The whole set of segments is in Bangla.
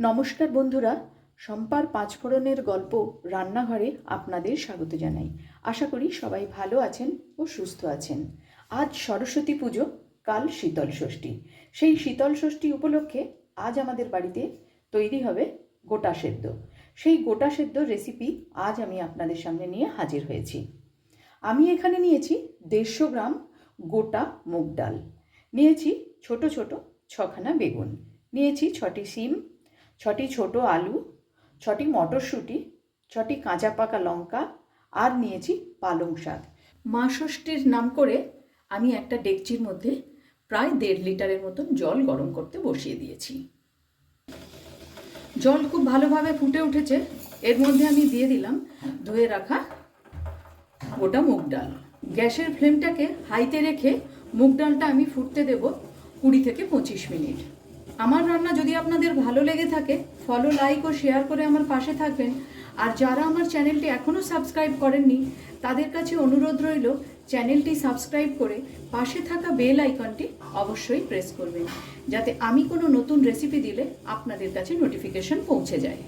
নমস্কার বন্ধুরা সম্পার পাঁচফোড়নের গল্প রান্নাঘরে আপনাদের স্বাগত জানাই। আশা করি সবাই ভালো আছেন ও সুস্থ আছেন। আজ সরস্বতী পুজো, কাল শীতল ষষ্ঠী। সেই শীতল ষষ্ঠী উপলক্ষে আজ আমাদের বাড়িতে তৈরি হবে গোটা সেদ্ধ। সেই গোটা সেদ্ধ রেসিপি আজ আমি আপনাদের সামনে নিয়ে হাজির হয়েছি। আমি এখানে নিয়েছি দেড়শো গ্রাম গোটা মুগ ডাল। নিয়েছি ছোট ছোট ছখানা বেগুন। নিয়েছি ছটি সিম ছটি ছোট আলু, ছটি মটরশুঁটি, ছটি কাঁচা পাকা লঙ্কা আর নিয়েছি পালং শাক। মা ষষ্ঠীর নাম করে আমি একটা ডেকচির মধ্যে প্রায় দেড় লিটারের মতন জল গরম করতে বসিয়ে দিয়েছি। জল খুব ভালোভাবে ফুটে উঠেছে। এর মধ্যে আমি দিয়ে দিলাম ধুয়ে রাখা গোটা মুগ ডাল। গ্যাসের ফ্লেমটাকে হাইতে রেখে মুগ ডালটা আমি ফুটতে দেব কুড়ি থেকে পঁচিশ মিনিট। আমার রান্না যদি আপনাদের ভালো লেগে থাকে ফলো লাইক ও শেয়ার করে আমার পাশে থাকবেন। আর যারা আমার চ্যানেলটি এখনও সাবস্ক্রাইব করেননি, তাদের কাছে অনুরোধ রইল চ্যানেলটি সাবস্ক্রাইব করে পাশে থাকা বেল আইকনটি অবশ্যই প্রেস করবেন, যাতে আমি কোনো নতুন রেসিপি দিলে আপনাদের কাছে নোটিফিকেশন পৌঁছে যায়।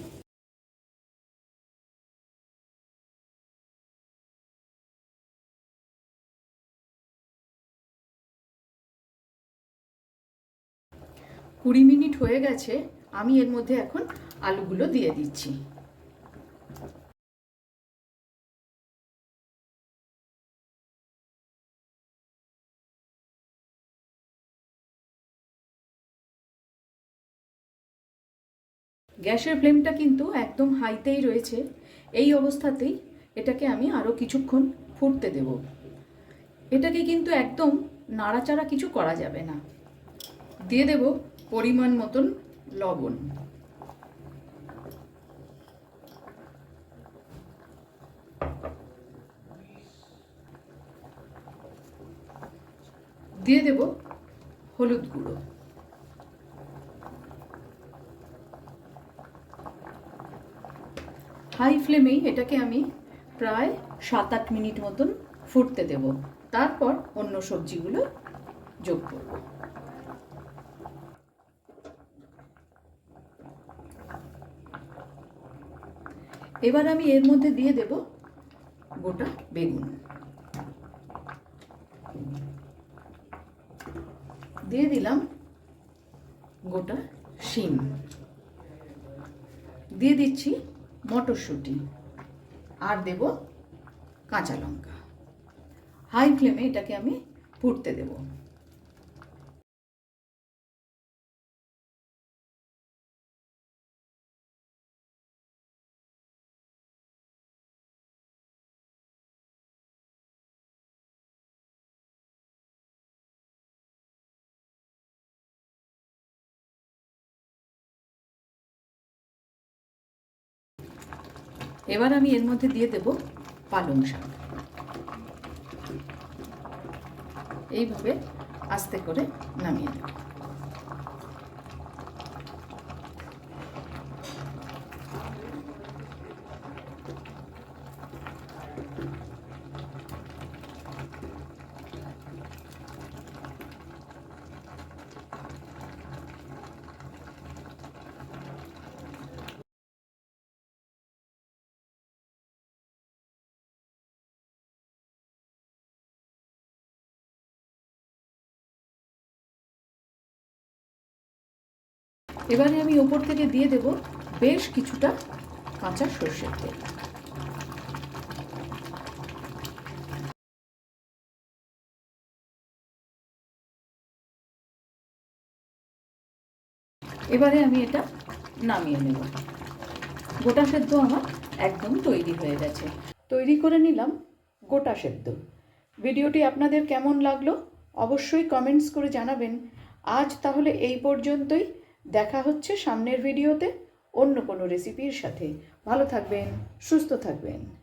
কুড়ি মিনিট হয়ে গেছে, আমি এর মধ্যে এখন আলুগুলো দিয়ে দিচ্ছি। গ্যাসের ফ্লেমটা কিন্তু একদম হাইতেই রয়েছে। এই অবস্থাতেই এটাকে আমি আরও কিছুক্ষণ ফুটতে দেব। এটাকে কিন্তু একদম নাড়াচাড়া কিছু করা যাবে না। দিয়ে দেব পরিমাণ মতন লবণ। দিয়ে দেব হলুদ গুঁড়ো। হাই ফ্লেমেই এটাকে আমি প্রায় সাত আট মিনিট মতন ফুটতে দেব। তারপর অন্য সবজিগুলো যোগ করব। এবার আমি এর মধ্যে দিয়ে দেব গোটা বেগুন। দিয়ে দিলাম গোটা শিম। দিয়ে দিচ্ছি মটরশুঁটি। আর দেব কাঁচা লঙ্কা। হাই ফ্লেমে এটাকে আমি ফুটতে দেব। এবার আমি এর মধ্যে দিয়ে দেব পালং শাক। এইভাবে আস্তে করে নামিয়ে দেব এবারে আমি ওপর থেকে দিয়ে দেব বেশ কিছুটা কাঁচা সর্ষের তেল। এবারে আমি এটা নামিয়ে নেব। গোটা সেদ্ধ আমার একদম তৈরি হয়ে গেছে। তৈরি করে নিলাম গোটা সেদ্ধ। ভিডিওটি আপনাদের কেমন লাগল অবশ্যই কমেন্টস করে জানাবেন। আজ তাহলে এই পর্যন্তই। দেখা হচ্ছে সামনের ভিডিওতে। অন্য কোনো রেসিপির সাথে। ভালো থাকবেন সুস্থ থাকবেন।